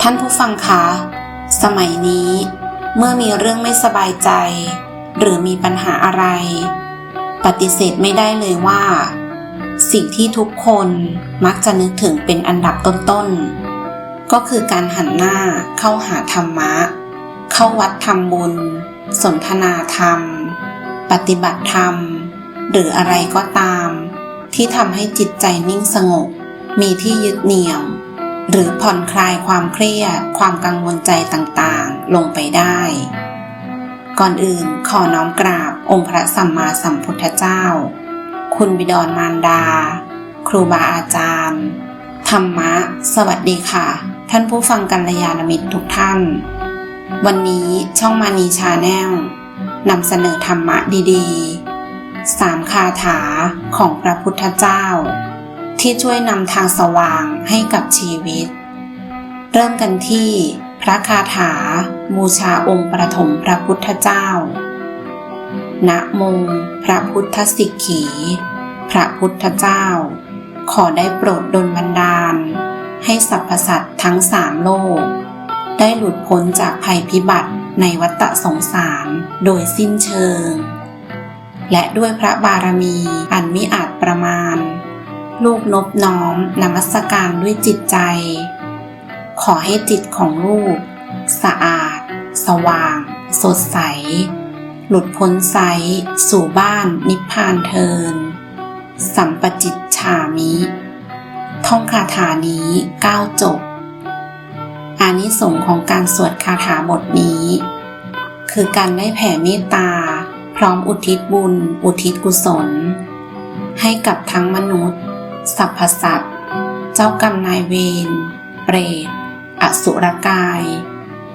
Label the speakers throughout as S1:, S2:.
S1: ท่านผู้ฟังคะ สมัยนี้ เมื่อมีเรื่องไม่สบายใจ หรือมีปัญหาอะไร ปฏิเสธไม่ได้เลยว่า สิ่งที่ทุกคนมักจะนึกถึงเป็นอันดับต้นๆ ก็คือการหันหน้าเข้าหาธรรมะ เข้าวัดทำบุญ สนทนาธรรม ปฏิบัติธรรม หรืออะไรก็ตาม ที่ทำให้จิตใจนิ่งสงบ มีที่ยึดเหนี่ยว หรือผ่อนคลายความเครียด ความกังวลใจต่างๆ ลงไปได้ ก่อนอื่นขอน้อมกราบองค์พระสัมมาสัมพุทธเจ้า คุณบิดรมารดา ครูบาอาจารย์ ธรรมะ สวัสดีค่ะ ท่านผู้ฟังกัลยาณมิตรทุกท่าน วันนี้ช่องมานีชาแนลนำเสนอธรรมะดีๆ สามคาถาของพระพุทธเจ้า ที่ช่วยนำทางสว่างให้กับชีวิต เริ่มกันที่ พระคาถาบูชาองค์ประถมพระพุทธเจ้า นะโมพระพุทธสิกขี พระพุทธเจ้า ขอได้โปรดดลบันดาล ให้สรรพสัตว์ทั้งสามโลก ได้หลุดพ้นจากภัยพิบัติในวัฏสงสารโดยสิ้นเชิง และด้วยพระบารมีอันมิอาจประมาณ ลูกนบน้อมนมัสการด้วยจิตใจ ขอให้จิตของลูก สะอาด สว่าง สดใส หลุดพ้นไซสู่บ้านนิพพานเทิน สัมปจิตฉามิ ท่องคาถานี้ก้าวจบอานิสงส์ของการสวดคาถาบทนี้ คือการได้แผ่เมตตา พร้อมอุทิศบุญ อุทิศกุศล ให้กับทั้งมนุษย์สรรพสัตว์ เจ้ากรรมนายเวร เปรต อสุรกาย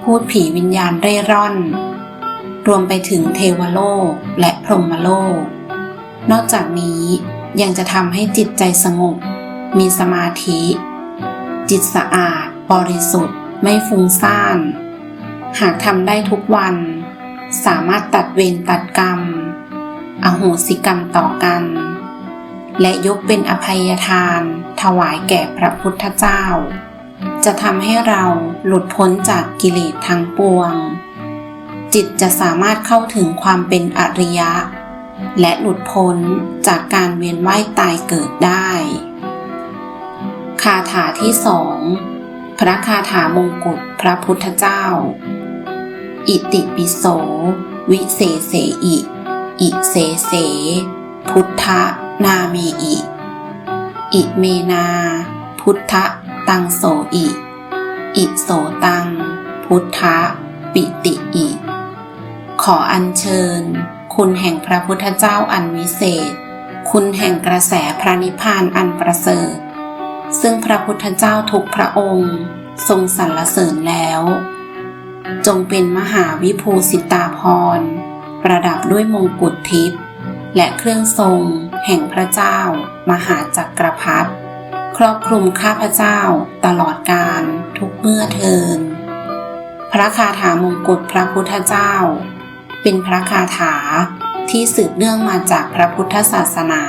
S1: พูดผีวิญญาณเร่ร่อน รวมไปถึงเทวโลกและพรหมโลก นอกจากนี้ยังจะทำให้จิตใจสงบ มีสมาธิ จิตสะอาด บริสุทธิ์ ไม่ฟุ้งซ่าน หากทำได้ทุกวัน สามารถตัดเวรตัดกรรม อโหสิกรรมต่อกัน และยกเป็นอภัยทาน ถวายแก่พระพุทธเจ้า จะทำให้เราหลุดพ้นจากกิเลสทั้งปวง จิตจะสามารถเข้าถึงความเป็นอริยะ และหลุดพ้นจากการเวียนว่ายตายเกิดได้คาถาที่สองพระคาถามงกุฎพระพุทธเจ้า อิติปิโส วิเศษเสอิ อิเสเส พุทธนาเมอิ อิเมนา พุทธตังโสอิ อิโสตัง พุทธปิติอิ ขออัญเชิญ คุณแห่งพระพุทธเจ้าอันวิเศษ คุณแห่งกระแสพระนิพพานอันประเสริฐ ซึ่งพระพุทธเจ้าทุกพระองค์ ทรงสรรเสริญแล้ว จงเป็นมหาวิภูสิตาพร ประดับด้วยมงกุฎทิพย์และเครื่องทรง แห่งพระเจ้า มหาจักรพรรดิครอบคลุมข้าพเจ้าตลอดกาลทุกเมื่อเทิน พระคาถามงกุฎพระพุทธเจ้า เป็นพระคาถาที่สืบเนื่องมาจากพระพุทธศาสนา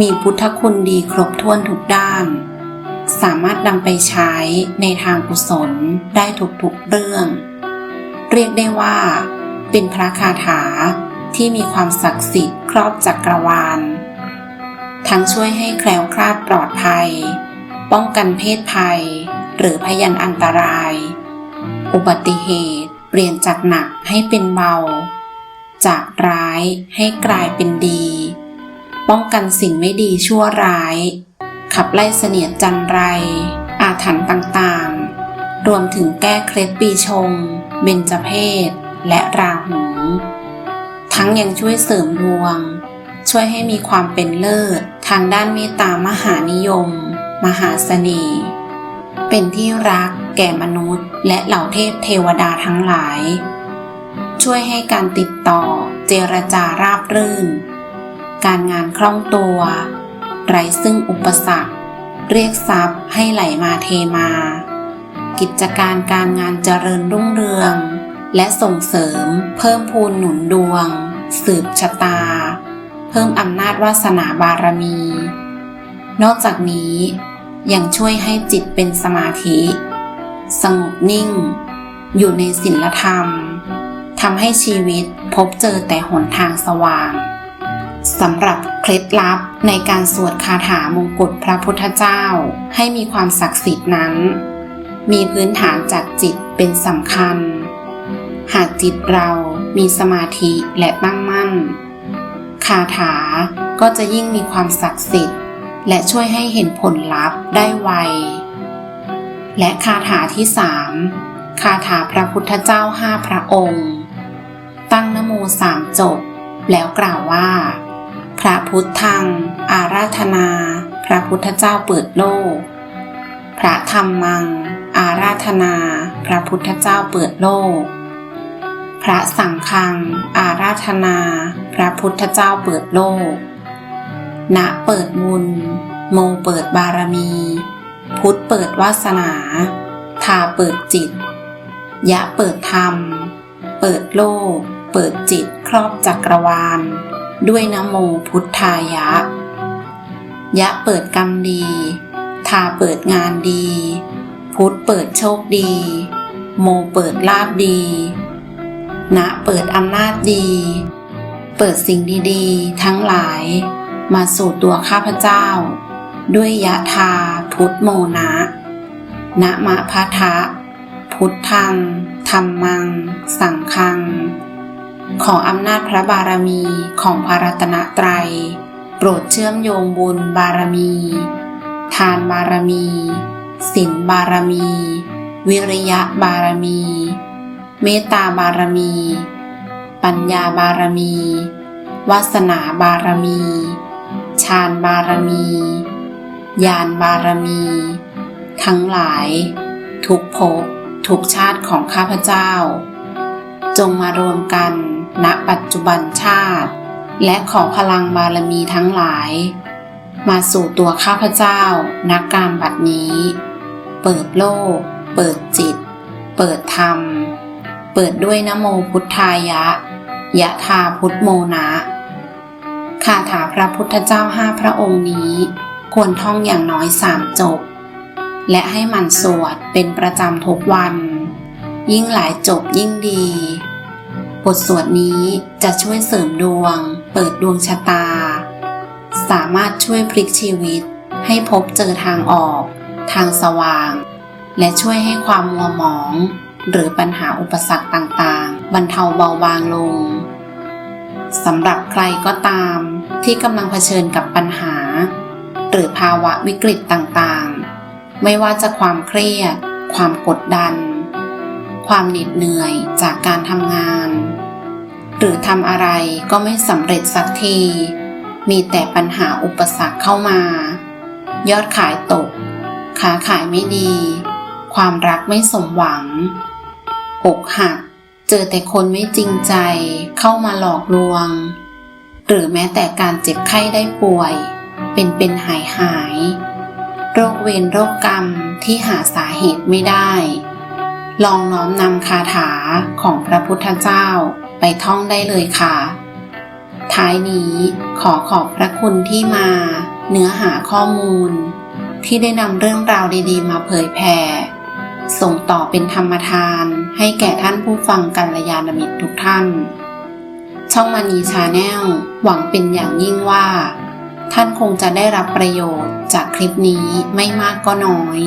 S1: มีพุทธคุณดีครบถ้วนทุกด้าน สามารถนำไปใช้ในทางกุศลได้ทุกๆเรื่อง เรียกได้ว่า เป็นพระคาถาที่มีความศักดิ์สิทธิ์ครอบจักรวาล ทั้งช่วยให้แคล้วคลาดปลอดภัย ป้องกันเพศภัย หรือพยันอันตราย อุบัติเหตุเปลี่ยนจากหนักให้เป็นเบา จากร้ายให้กลายเป็นดี ป้องกันสิ่งไม่ดีชั่วร้าย ขับไล่เสนียดจันไร อาถรรพ์ต่างๆ รวมถึงแก้เคล็ดปีชง เบญจเพศ และราหู ทั้งยังช่วยเสริมดวง ช่วยให้มีความเป็นเลิศ ทางด้านเมตตามหานิยม มหาเสน่ห์ เป็นที่รักแก่มนุษย์ และเหล่าเทพเทวดาทั้งหลาย ช่วยให้การติดต่อเจรจาราบรื่น การงานคล่องตัว ไร้ซึ่งอุปสรรค เรียกทรัพย์ให้ไหลมาเทมา กิจการการงานเจริญรุ่งเรือง และส่งเสริม เพิ่มพูนหนุนดวง สืบชะตา เพิ่มอำนาจวาสนาบารมี นอกจากนี้ยังช่วยให้จิตเป็นสมาธิ สงบนิ่ง อยู่ในศีลธรรมทำให้ชีวิตพบเจอแต่หนทางสว่าง สำหรับเคล็ดลับในการสวดคาถามงกุฎพระพุทธเจ้า ให้มีความศักดิ์สิทธิ์นั้น มีพื้นฐานจากจิตเป็นสำคัญ หากจิตเรามีสมาธิและตั้งมั่น คาถาก็จะยิ่งมีความศักดิ์สิทธิ์ และช่วยให้เห็นผลลัพธ์ได้ไว และคาถาที่สามคาถาพระพุทธเจ้าห้าพระองค์ ตั้งนโมสามจบ แล้วกล่าวว่า พระพุทธัง อาราธนา พระพุทธเจ้าเปิดโลก พระธรรมัง อาราธนา พระพุทธเจ้าเปิดโลก พระสังฆัง อาราธนา พระพุทธเจ้าเปิดโลก ณ เปิดบุญ โมเปิดบารมี พุทธเปิดวาสนา ทาเปิดจิต ยะเปิดธรรม เปิดโลก เปิดจิต ครอบจักรวาล ด้วยนโมพุทธายะ ยะเปิดกรรมดี ทาเปิดงานดี พุทธเปิดโชคดี โมเปิดลาบดีณเปิดอำนาจดี เปิดสิ่งดีๆ ทั้งหลาย มาสู่ตัวข้าพเจ้า ด้วยยะทาพุทธโมนะนะมะพะทะพุทธังธรรมัง สังฆัง ขออำนาจพระบารมีของพระรัตนตรัย โปรดเชื่อมโยงบุญบารมี ทานบารมีศีลบารมี วิริยะบารมี เมตตาบารมี ปัญญาบารมี วาสนาบารมีฌานบารมีญาณบารมี ทั้งหลาย ทุกภพทุกชาติของข้าพเจ้า จงมารวมกัน ณปัจจุบันชาติ และขอพลังบารมีทั้งหลาย มาสู่ตัวข้าพเจ้านักการบัดนี้ เปิดโลก เปิดจิต เปิดธรรม เปิดด้วยนโมพุทธายะ ยะธาพุทโมนะคาถาพระพุทธเจ้าห้าพระองค์นี้ ควรท่องอย่างน้อยสามจบ และให้หมันสวดเป็นประจำทุกวัน ยิ่งหลายจบยิ่งดี บทสวดนี้จะช่วยเสริมดวง เปิดดวงชะตา สามารถช่วยพลิกชีวิต ให้พบเจอทางออก ทางสว่าง และช่วยให้ความมัวหมอง หรือปัญหาอุปสรรคต่างๆ บรรเทาเบาบางลงสำหรับใครก็ตาม ที่กำลังเผชิญกับปัญหา หรือภาวะวิกฤตต่างๆ ไม่ว่าจะความเครียด ความกดดัน ความเหน็ดเหนื่อยจากการทำงาน หรือทำอะไรก็ไม่สำเร็จสักที มีแต่ปัญหาอุปสรรคเข้ามา ยอดขายตกค้าขายไม่ดี ความรักไม่สมหวัง อกหัก เจอแต่คนไม่จริงใจเข้ามาหลอกลวง หรือแม้แต่การเจ็บไข้ได้ป่วย เป็นเป็นหายหาย โรคเวรโรคกรรมที่หาสาเหตุไม่ได้ ลองน้อมนำคาถาของพระพุทธเจ้าไปท่องได้เลยค่ะ ท้ายนี้ขอขอบพระคุณที่มา เนื้อหาข้อมูล ที่ได้นำเรื่องราวดีๆ มาเผยแผ่ส่งต่อเป็นธรรมทานให้แก่ท่านผู้ฟังกัลยาณมิตรทุกท่าน ช่องมานีชาแนลหวังเป็นอย่างยิ่งว่า ท่านคงจะได้รับประโยชน์จากคลิปนี้ไม่มากก็น้อย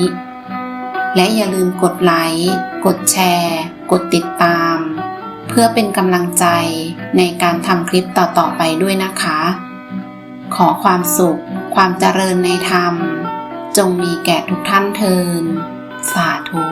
S1: และอย่าลืมกดไลค์ กดแชร์ กดติดตาม เพื่อเป็นกำลังใจในการทำคลิปต่อๆไปด้วยนะคะ ขอความสุข ความเจริญในธรรม จงมีแก่ทุกท่านเทิน สาธุ